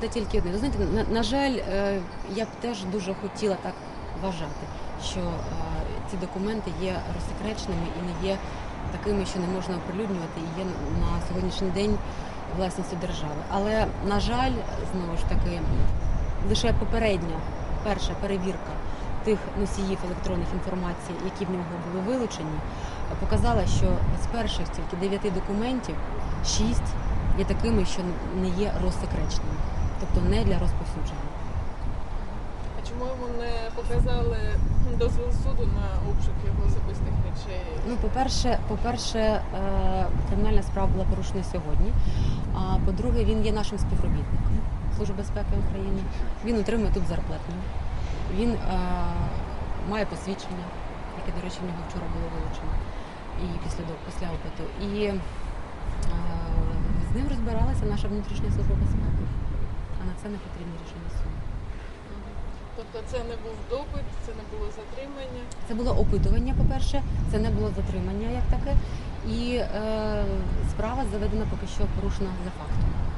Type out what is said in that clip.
сказати тільки одне. Ви знаєте, на, на жаль, е, я б теж дуже хотіла так вважати, що е, ці документи є розсекреченими і не є такими, що не можна оприлюднювати, і є на сьогоднішній день власністю держави. Але на жаль, знову ж таки, лише попередня перша перевірка тих носіїв електронних інформацій, які в нього були вилучені, показала, що з перших тільки дев'яти документів шість є такими, що не є розсекреченими, тобто не для розповсюдження. А чому йому не показали дозвіл суду на обшук його особистих речей? Ну, по-перше, по-перше, е, кримінальна справа була порушена сьогодні. А по-друге, він є нашим співробітником Служби безпеки України. Він отримує тут зарплатню. Він е, має посвідчення, яке, до речі, в нього вчора було вилучено і після після опиту. І е, з ним розбиралася наша внутрішня служба безпеки. А на це не потрібні рішення суду. Тобто це не був допит, це не було затримання. Це було опитування, по-перше, це не було затримання як таке. І е, справа заведена поки що порушена за фактом.